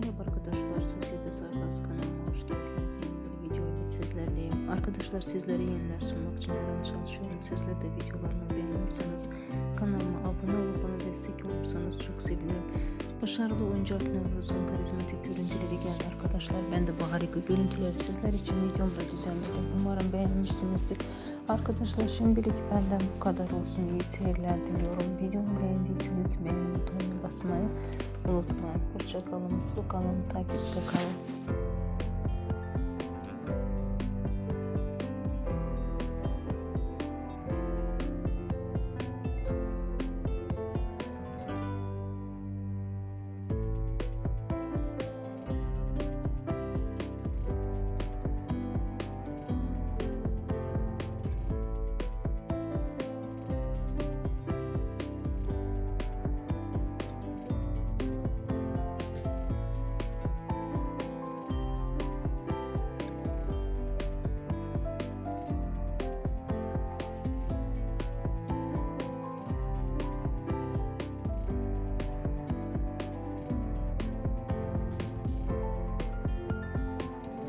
Merhaba arkadaşlar, Sosyete Sayfası kanalıma hoş geldiniz. Yeni bir video ile sizlerleyim. Arkadaşlar sizlere yeniler sunmak için her an çalışıyorum. Sizler de videolarımı beğenirseniz kanalıma abone olup bana destek olursanız çok sevinirim. Başarılı oyuncu Alp Nevruz'un karizmatik görüntüleri geldi arkadaşlar. Ben de bu harika görüntüleri sizler için videomda düzenledim. Umarım beğenmişsinizdir. Arkadaşlar şimdilik benden bu kadar olsun. İyi seyirler diliyorum. Videomu beğendiyseniz beğen butonuna basmayı unutmayın. Hoşça kalın, mutlu kalın, takipte kalın.